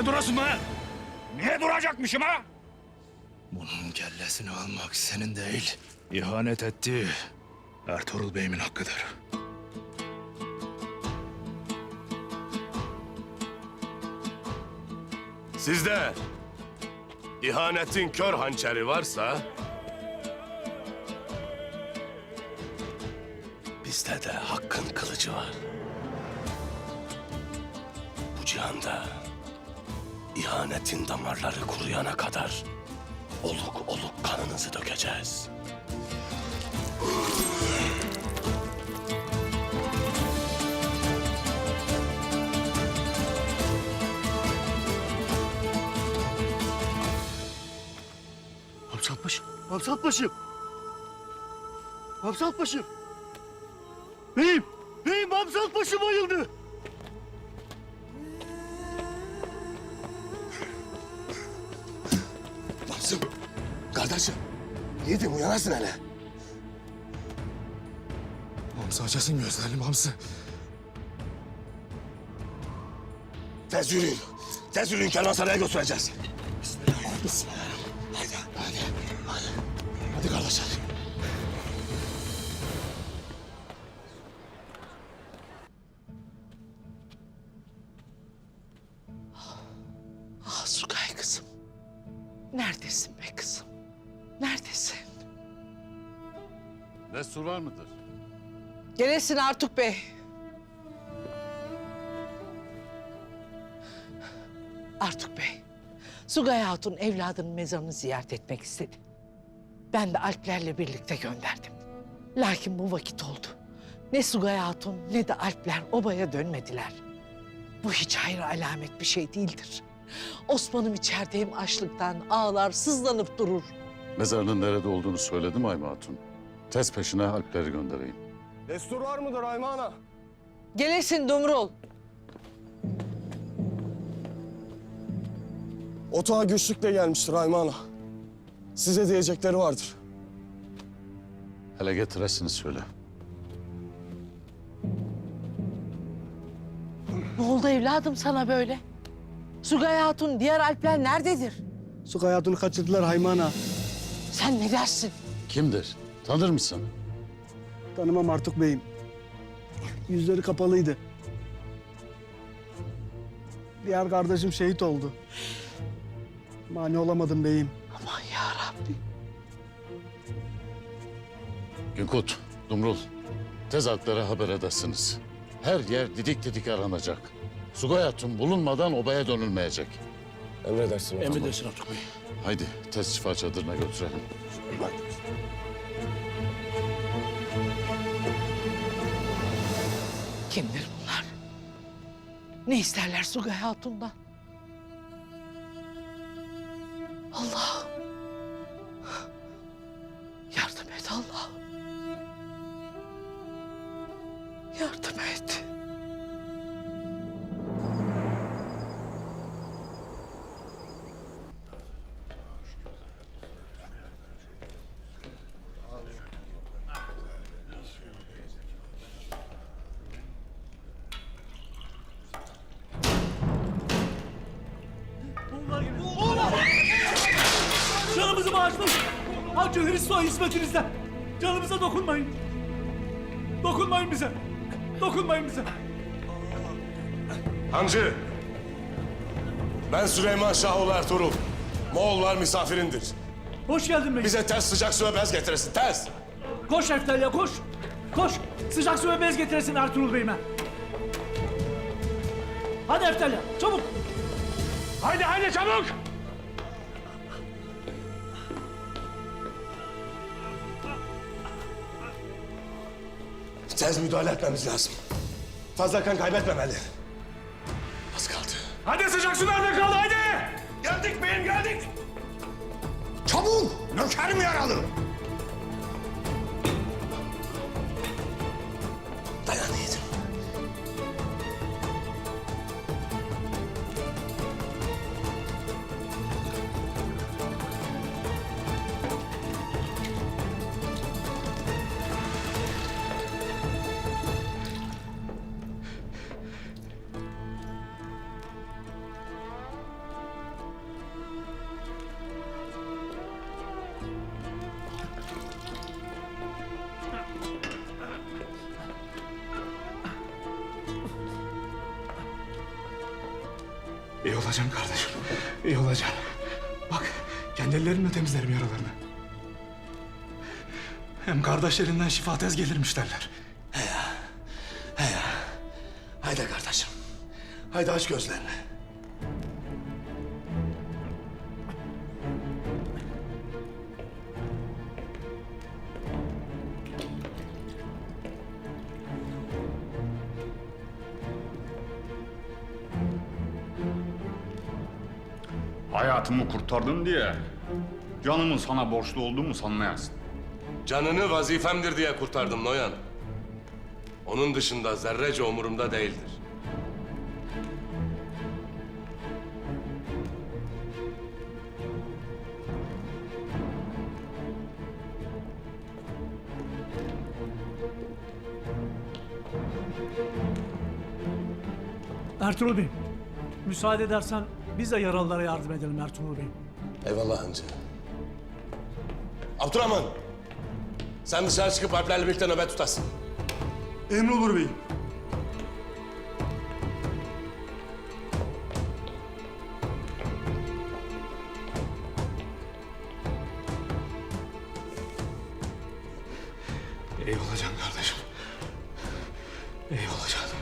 Ne durasın be? Niye duracakmışım ha? Bunun kellesini almak senin değil. İhanet etti. Ertuğrul Bey'imin hakkıdır. Sizde ihanetin kör hançeri varsa... Bizde de hakkın kılıcı var. Bu cihanda ihanetin damarları kuruyana kadar oluk oluk kanınızı dökeceğiz. Paşa'm. Hamsat Paşa'm. Beyim, beyim Hamsat Paşa bayıldı. Mamsım, kardeşim. Yiğidim uyanasın hele. Hamsi açasın gözlerini Hamsi. Tez yürüyün. Tez yürüyün kervansaraya götüreceğiz. Bismillah. Bismillah. Haydi, haydi, haydi. Hadi kardeşler. Neredesin be kızım? Neredesin? Destur var mıdır? Gelesin Artuk Bey. Artuk Bey. Sugay Hatun evladının mezarını ziyaret etmek istedi. Ben de Alplerle birlikte gönderdim. Lakin bu vakit oldu. Ne Sugay Hatun ne de Alpler obaya dönmediler. Bu hiç hayır alamet bir şey değildir. Osman'ım içerideyim açlıktan ağlar sızlanıp durur. Mezarının nerede olduğunu söyledim Ayma Hatun. Tez peşine Alpleri göndereyim. Destur var mıdır Ayma Ana? Gelesin Dumrul. Otağa güçlükle gelmiştir Ayma Ana. Size diyecekleri vardır. Hele getiresini söyle. Ne oldu evladım sana böyle? Sugay Hatun, diğer Alpler nerededir? Su hayatını kaçırdılar Haymana. Sen ne dersin? Kimdir? Tanır mısın? Tanımam artık beyim. Yüzleri kapalıydı. Diğer kardeşim şehit oldu. Mani olamadım beyim. Aman ya Rabbi. Günkut, Dumrul. Tez Alplere haber edesiniz. Her yer didik didik aranacak. Sugay Hatun bulunmadan obaya dönülmeyecek. Emredersin. Emredersin Artuk Bey. Haydi tez şifa çadırına götürelim. Kimdir bunlar? Ne isterler Sugay Hatun'dan? Allah. Hacı Hristo hizmetinizde. Canımıza dokunmayın. Dokunmayın bize. Dokunmayın bize. Hancı. Ben Süleyman Şahoğlu Ertuğrul. Moğollar misafirindir. Hoş geldin bey. Bize ters sıcak su ve bez getiresin. Ters. Koş Eftelya koş. Koş. Sıcak su ve bez getiresin Ertuğrul Bey'ime. Hadi Eftelya çabuk. Haydi haydi çabuk! Tez müdahale etmemiz lazım. Fazla kan kaybetmemeli. Az kaldı. Hadi sıcak su nerede kaldı haydi! Geldik beyim geldik! Çabuk! Nökerim yaralı! Olacaksın kardeşim. İyi olacaksın. Bak kendi ellerimle temizlerim yaralarını. Hem kardeşlerinden şifa tez gelirmiş derler. Haydi kardeşim. Haydi aç gözlerini. Hayatımı kurtardın diye canımın sana borçlu olduğumu sanmayasın. Canını vazifemdir diye kurtardım Noyan. Onun dışında zerrece umurumda değildir. Ertuğrul Bey, müsaade edersen biz de yaralılara yardım edelim Ertuğrul Bey. Eyvallah hancı. Abdurrahman. Sen dışarı çıkıp harplerle birlikte nöbet tutasın. Emrolur beyim. İyi olacaksın kardeşim. İyi olacaksın.